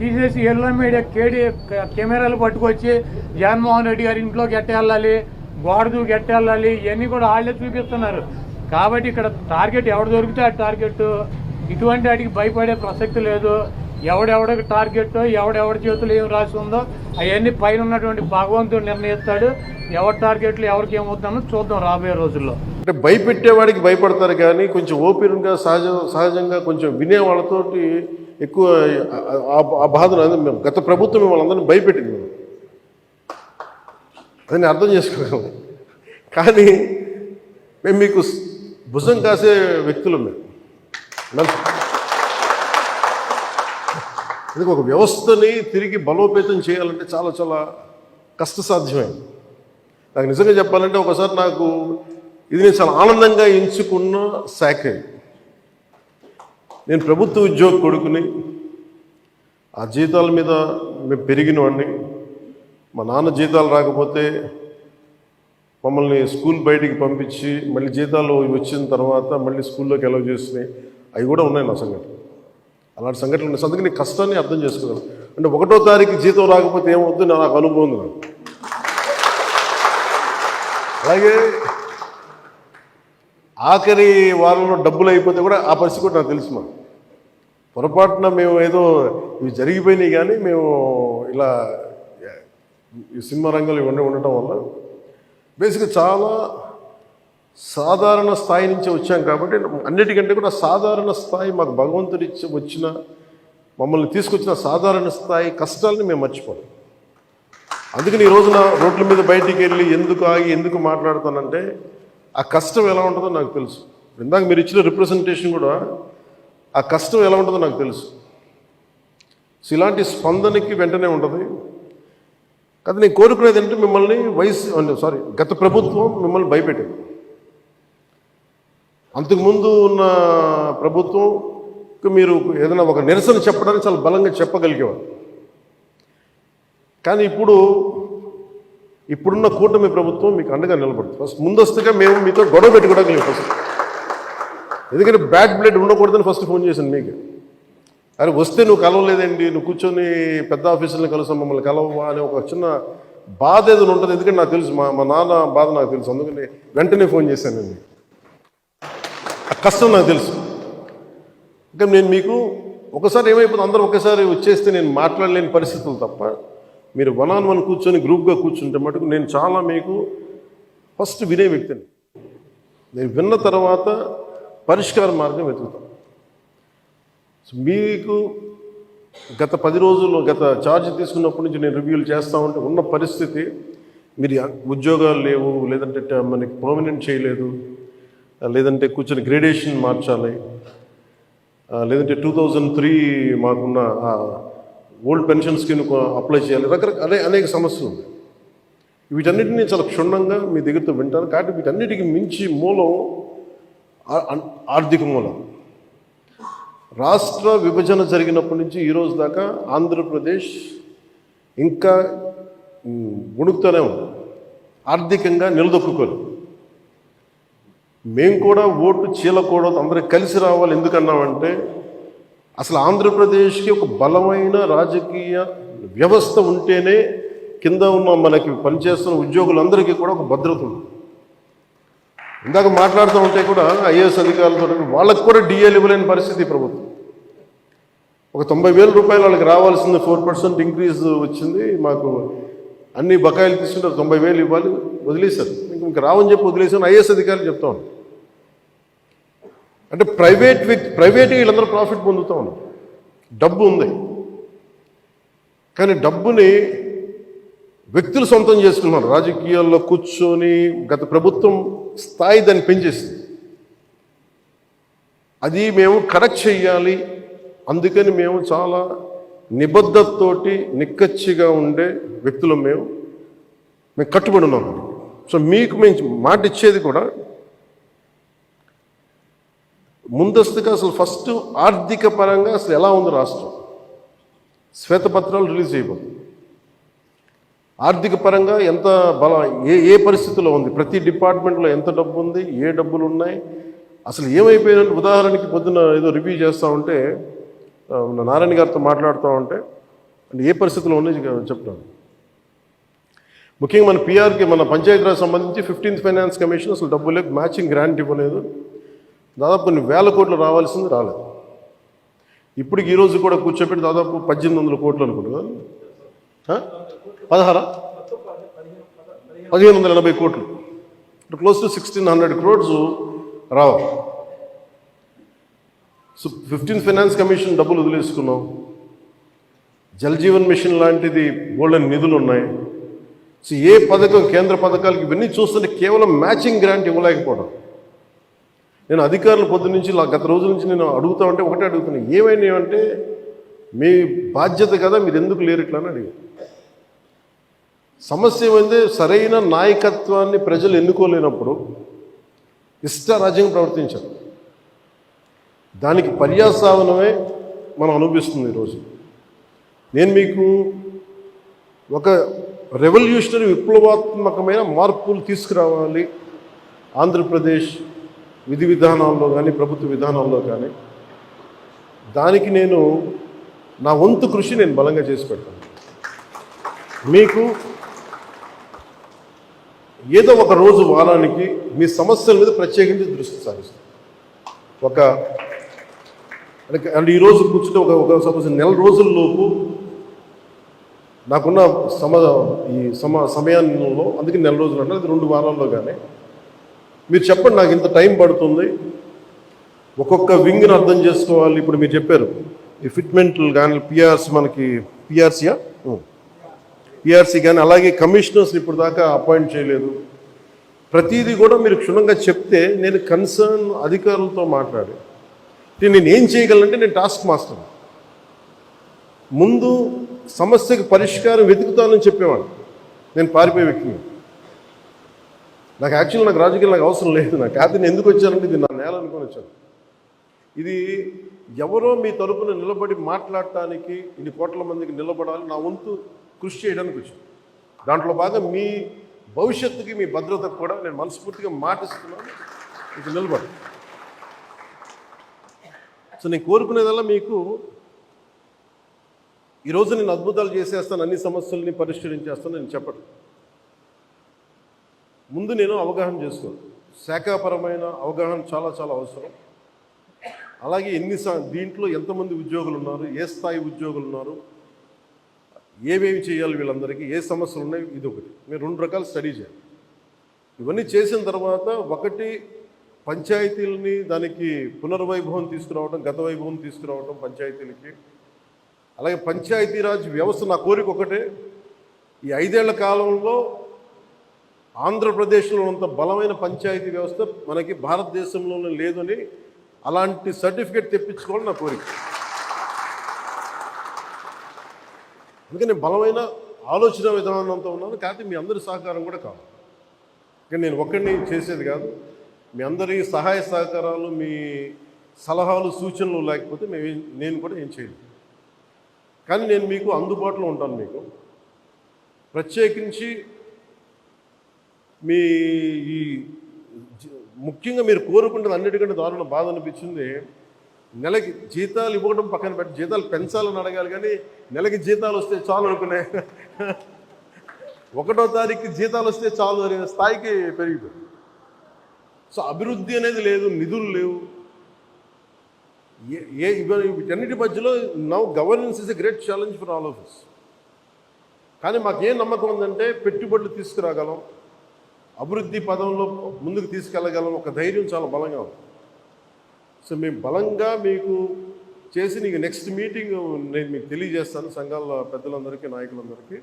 తీసేసి yellow media కేడి కెమెరాలు పట్టుకొచ్చి జగన్మోహన్ రెడ్డి గారి ఇంట్లోకి ఎట్టెళ్ళాలి గోడ దూకి ఎట్టెళ్ళాలి ఇవన్నీ కూడా వాళ్ళే చూపిస్తున్నారు. కాబట్టి ఇక్కడ టార్గెట్ ఎవడు దొరికితే ఆ టార్గెట్ ఇటువంటి వాటికి భయపడే ప్రసక్తి లేదు. ఎవడెవడికి టార్గెట్ ఎవడెవడి చేతులు ఏం రాసి ఉందో అవన్నీ పైన ఉన్నటువంటి భగవంతుడు నిర్ణయిస్తాడు. ఎవరి టార్గెట్లు ఎవరికి ఏమవుతుందో చూద్దాం రాబోయే రోజుల్లో. అంటే భయపెట్టేవాడికి భయపడతారు కానీ కొంచెం ఓపెన్గా సహజ సహజంగా కొంచెం వినే వాళ్ళతోటి ఎక్కువ ఆ- బాధలు బాధను మేము గత ప్రభుత్వం మిమ్మల్ని అందరినీ భయపెట్టింది మేము. అది అర్థం చేసుకోగలం కానీ మేము మీకు భుజం కాసే వ్యక్తులు మేము. నన్ను- ఇది ఒక వ్యవస్థని తిరిగి బలోపేతం చేయాలంటే చాలా చాలా కష్టసాధ్యమైంది. నాకు నిజంగా చెప్పాలంటే ఒకసారి నాకు ఇది నేను చాలా ఆనందంగా ఎంచుకున్న శాఖ నేను ప్రభుత్వ ఉద్యోగ కొడుకుని ఆ జీతాల మీద మేము పెరిగిన వాడిని మా నాన్న జీతాలు రాకపోతే మమ్మల్ని స్కూల్ బయటికి పంపించి మళ్ళీ జీతాలు వచ్చిన తర్వాత మళ్ళీ స్కూల్లోకి ఎలవ్ చేసినాయి. అవి కూడా ఉన్నాయి నా సంఘటన. అలాంటి సంఘటనలు ఉన్నాయి. అందుకే నీ కష్టాన్ని అర్థం చేసుకున్నాను అంటే ఒకటో తారీఖు జీతం రాకపోతే ఏమవుద్దు నాకు అనుభవం ఉంది నాకు. అలాగే ఆఖరి వారంలో డబ్బులు అయిపోతే కూడా ఆ పరిస్థితి కూడా నాకు తెలుసు మా పొరపాటున మేము ఏదో ఇవి జరిగిపోయినాయి కానీ మేము ఇలా ఈ సినిమా రంగంలో ఇవన్నీ ఉండటం వల్ల బేసిక్గా చాలా సాధారణ స్థాయి నుంచి వచ్చాం కాబట్టి అన్నిటికంటే కూడా సాధారణ స్థాయి మాకు భగవంతుడి ఇచ్చి వచ్చిన మమ్మల్ని తీసుకొచ్చిన సాధారణ స్థాయి కష్టాలని మేము మర్చిపోం అందుకని ఈ రోజున రోడ్ల మీద బయటికి వెళ్ళి ఎందుకు ఆగి ఎందుకు మాట్లాడతానంటే ఆ కష్టం ఎలా ఉంటుందో నాకు తెలుసు. ఇందాక మీరు ఇచ్చిన రిప్రజెంటేషన్ కూడా ఆ కష్టం ఎలా ఉంటుందో నాకు తెలుసు. సో ఇలాంటి స్పందనకి వెంటనే ఉంటుంది. కదా నేను కోరుకునేది ఏంటంటే మిమ్మల్ని వయసు సారీ గత ప్రభుత్వం మిమ్మల్ని భయపెట్టింది. అంతకుముందు ఉన్న ప్రభుత్వంకి మీరు ఏదైనా ఒక నిరసన చెప్పడానికి చాలా బలంగా చెప్పగలిగేవారు. కానీ ఇప్పుడు ఇప్పుడున్న కూటమి ప్రభుత్వం మీకు అండగా నిలబడుతుంది. ఫస్ట్ ముందస్తుగా మేము మీతో గొడవ పెట్టుకోవడానికి లేదు ఫస్ట్ ఎందుకంటే బ్యాడ్ బ్లడ్ ఉండకూడదని ఫస్ట్ ఫోన్ చేశాను మీకు. అరే వస్తే నువ్వు కలవలేదండి నువ్వు కూర్చొని పెద్ద ఆఫీసులను కలుస్తాం మమ్మల్ని కలవా అని ఒక చిన్న బాధ ఏదైనా ఉంటుంది ఎందుకంటే నాకు తెలుసు మా మా నాన్న బాధ నాకు తెలుసు అందుకని వెంటనే ఫోన్ చేశానండి ఆ కష్టం నాకు తెలుసు. ఇంకా నేను మీకు ఒకసారి ఏమైపోతుంది అందరూ ఒకసారి వచ్చేస్తే నేను మాట్లాడలేని పరిస్థితులు తప్ప మీరు వన్ ఆన్ వన్ కూర్చొని గ్రూప్గా కూర్చుంటే మటుకు నేను చాలా మీకు ఫస్ట్ వినే వ్యక్తిని. నేను విన్న తర్వాత పరిష్కార మార్గం వెతుకుతాం. మీకు గత పది రోజులు గత ఛార్జ్ తీసుకున్నప్పటి నుంచి నేను రివ్యూలు చేస్తూ ఉంటే ఉన్న పరిస్థితి మీరు ఉద్యోగాలు లేవు లేదంటే మనకి పర్మనెంట్ చేయలేదు లేదంటే కూర్చొని గ్రేడేషన్ మార్చాలి లేదంటే టూ థౌజండ్ త్రీ మాకున్న ఓల్డ్ పెన్షన్ స్కీమ్ అప్లై చేయాలి. రకరకాల అనే అనేక సమస్యలు ఉన్నాయి. వీటన్నిటిని చాలా క్షుణ్ణంగా మీ దగ్గరతో వింటాను. కాబట్టి వీటన్నిటికీ మించి మూలం ఆర్థిక మూలం రాష్ట్ర విభజన జరిగినప్పటి నుంచి ఈ రోజు దాకా ఆంధ్రప్రదేశ్ ఇంకా ఉమ్, ఉణుకుతూనే ఉంది. ఆర్థికంగా నిలదొక్కుకోరు మేము కూడా ఓటు చీలకూడదు అందరూ కలిసి రావాలి. ఎందుకన్నామంటే అసలు ఆంధ్రప్రదేశ్కి ఒక బలమైన రాజకీయ వ్యవస్థ ఉంటేనే కింద ఉన్న మనకి పనిచేస్తున్న ఉద్యోగులందరికీ కూడా ఒక భద్రత ఉంది ఇందాక మాట్లాడుతూ ఉంటే కూడా ఐఏఎస్ అధికారులతో వాళ్ళకి కూడా డిఏలు ఇవ్వలేని పరిస్థితి ప్రభుత్వం. ఒక తొంభై వేల రూపాయలు వాళ్ళకి రావాల్సింది ఫోర్ పర్సెంట్ ఇంక్రీజ్ వచ్చింది. మాకు అన్ని బకాయిలు తీసుకుంటే తొంభై వేలు ఇవ్వాలి. వదిలేశారు. ఇంక రావని చెప్పి వదిలేసాను ఐఏఎస్ అధికారులు చెప్తా ఉన్నారు. అంటే ప్రైవేట్ వ్యక్తి ప్రైవేట్ వీళ్ళందరూ ప్రాఫిట్ పొందుతూ ఉన్నారు. డబ్బు ఉంది. కానీ డబ్బుని వ్యక్తులు సొంతం చేసుకున్నారు. రాజకీయాల్లో కూర్చొని గత ప్రభుత్వం స్థాయి దాన్ని పెంచేసింది. అది మేము కరెక్ట్ చెయ్యాలి. అందుకని మేము చాలా నిబద్ధతతోటి నిక్కచ్చిగా ఉండే వ్యక్తులు మేము. మేము కట్టుబడి ఉన్నాం. సో మీకు మేము మాట ఇచ్చేది కూడా ముందస్తుగా అసలు ఫస్ట్ ఆర్థిక పరంగా అసలు ఎలా ఉంది రాష్ట్రం? శ్వేతపత్రాలు రిలీజ్ చేయబోతుంది ఆర్థిక పరంగా ఎంత బల ఏ ఏ పరిస్థితిలో ఉంది? ప్రతి డిపార్ట్మెంట్లో ఎంత డబ్బు ఉంది ఏ డబ్బులు ఉన్నాయి అసలు ఏమైపోయినట్టు ఉదాహరణకి పొద్దున ఏదో రివ్యూ చేస్తూ ఉంటే నారాయణ గారితో మాట్లాడుతూ ఉంటే అంటే ఏ పరిస్థితిలో ఉన్నాయి చెప్తాను. ముఖ్యంగా మన పిఆర్కి మన పంచాయతీరాజ్ సంబంధించి ఫిఫ్టీన్త్ ఫైనాన్స్ కమిషన్ అసలు డబ్బు లేదు మ్యాచింగ్ గ్రాంట్ ఇవ్వలేదు. దాదాపు కొన్ని వేల కోట్లు రావాల్సింది రాలేదు. ఇప్పటికి ఈరోజు కూడా కూర్చోబెట్టి దాదాపు పద్దెనిమిది వందల కోట్లు అనుకుంటున్నాను. పదహారా? పదిహేను వందల ఎనభై కోట్లు. Close to sixteen hundred crores Rao. So fifteen finance commission డబ్బులు వదిలేసుకున్నాం. జలజీవన్ మిషన్ లాంటిది గోల్డెన్ నిధులు ఉన్నాయి. సో ఏ పథకం కేంద్ర పథకాలకి ఇవన్నీ చూస్తుంటే కేవలం మ్యాచింగ్ గ్రాంట్ ఇవ్వలేకపోవడం. నేను అధికారులు పొద్దు నుంచి గత రోజుల నుంచి నేను అడుగుతా ఉంటే ఒకటే అడుగుతున్నాను ఏమైనా అంటే మీ బాధ్యత కదా మీరు ఎందుకు లేరు ఇట్లా అని అడిగాను. సమస్య ఏమైంది సరైన నాయకత్వాన్ని ప్రజలు ఎన్నుకోలేనప్పుడు ఇష్టరాజ్యంగా ప్రవర్తించారు. దానికి పర్యాసావనమే మనం అనుభవిస్తుంది ఈరోజు నేను మీకు ఒక రెవల్యూషనరీ విప్లవాత్మకమైన మార్పులు తీసుకురావాలి. ఆంధ్రప్రదేశ్ విధి విధానాల్లో కానీ ప్రభుత్వ విధానాల్లో కానీ దానికి నేను నా వంతు కృషి నేను బలంగా చేసి పెడతాను మీకు ఏదో ఒక రోజు వారానికి మీ సమస్యల మీద ప్రత్యేకించి దృష్టి సారిస్తాను ఒక అంటే అంటే ఈరోజు కూర్చుంటే ఒక ఒక సపోజ్ నెల రోజుల్లోపు నాకున్న సమ ఈ సమ సమయంలో అందుకే నెల రోజులు అంటే అది రెండు వారాల్లో కానీ మీరు చెప్పండి నాకు ఇంత టైం పడుతుంది. ఒక్కొక్క వింగ్ని అర్థం చేసుకోవాలి. ఇప్పుడు మీరు చెప్పారు ఈ ఫిట్మెంట్లు కానీ పిఆర్సీ మనకి పిఆర్సీయా పిఆర్సీ కానీ అలాగే కమిషనర్స్ ఇప్పుడు దాకా అపాయింట్ చేయలేదు. ప్రతిదీ కూడా మీరు క్షుణ్ణంగా చెప్తే నేను కన్సర్న్ అధికారులతో మాట్లాడి నేను ఏం చేయగలనంటే నేను టాస్క్ మాస్టర్ ముందు సమస్యకు పరిష్కారం వెతుకుతానని చెప్పేవాడు నేను పారిపోయే వ్యక్తిని. నాకు యాక్చువల్ నాకు రాజకీయాలు నాకు అవసరం లేదు. నాకు కాదు నేను ఎందుకు వచ్చానంటే ఇది నా నేల అనుకొని వచ్చాను. ఇది ఎవరో మీ తరపున నిలబడి మాట్లాడటానికి ఇన్ని కోట్ల మందికి నిలబడాలి. నా వంతు కృషి చేయడానికి వచ్చింది. దాంట్లో భాగం మీ భవిష్యత్తుకి మీ భద్రతకు కూడా నేను మనస్ఫూర్తిగా మాటిస్తున్నాను. ఇది నిలబడు. సో నేను కోరుకునేదల్లా మీకు ఈరోజు నేను అద్భుతాలు చేసేస్తాను అన్ని సమస్యల్ని పరిష్కరించేస్తాను నేను చెప్పను. ముందు నేను అవగాహన చేసుకోను. శాఖాపరమైన అవగాహన చాలా చాలా అవసరం. అలాగే ఎన్ని దీంట్లో ఎంతమంది ఉద్యోగులు ఉన్నారు ఏ స్థాయి ఉద్యోగులు ఉన్నారు ఏమేమి చేయాలి వీళ్ళందరికీ ఏ సమస్యలు ఉన్నాయి ఇది ఒకటి. మీరు రెండు రకాలు స్టడీ చేయాలి. ఇవన్నీ చేసిన తర్వాత ఒకటి పంచాయతీలని దానికి పునర్వైభవం తీసుకురావడం గత వైభవం తీసుకురావడం పంచాయతీలకి. అలాగే పంచాయతీరాజ్ వ్యవస్థ నా కోరిక ఒకటే. ఈ ఐదేళ్ళ కాలంలో ఆంధ్రప్రదేశ్లో ఉన్నంత బలమైన పంచాయతీ వ్యవస్థ మనకి భారతదేశంలోనే లేదని అలాంటి సర్టిఫికేట్ తెప్పించుకోవాలని నా కోరిక. అందుకని బలమైన ఆలోచన విధానంతో ఉన్నాను. కాకపోతే మీ అందరి సహకారం కూడా కావాలి. కానీ నేను ఒక్కడిని చేసేది కాదు. మీ అందరి సహాయ సహకారాలు మీ సలహాలు సూచనలు లేకపోతే మేము నేను కూడా ఏం చేయలేదు కానీ నేను మీకు అందుబాటులో ఉంటాను మీకు. ప్రత్యేకించి మీ ఈ ముఖ్యంగా మీరు కోరుకుంటున్న అన్నిటికంటే దారుణ బాధ అనిపించింది నెలకి జీతాలు ఇవ్వడం పక్కన పెట్టి జీతాలు పెంచాలని అడగాలి కానీ నెలకి జీతాలు వస్తే చాలు అనుకునే. ఒకటో తారీఖు జీతాలు వస్తే చాలు అనే స్థాయికి పెరిగిపోయింది సో అభివృద్ధి అనేది లేదు నిధులు లేవు. ఏ ఏ వీటన్నిటి మధ్యలో now governance is a great challenge for all of us. కానీ మాకేం నమ్మకం ఉందంటే పెట్టుబడులు తీసుకురాగలం అభివృద్ధి పదంలో ముందుకు తీసుకెళ్ళగలం ఒక ధైర్యం చాలా బలంగా ఉంది. సో మేము బలంగా మీకు చేసి నీకు నెక్స్ట్ మీటింగ్ నేను మీకు తెలియజేస్తాను సంఘాల పెద్దలందరికీ నాయకులందరికీ.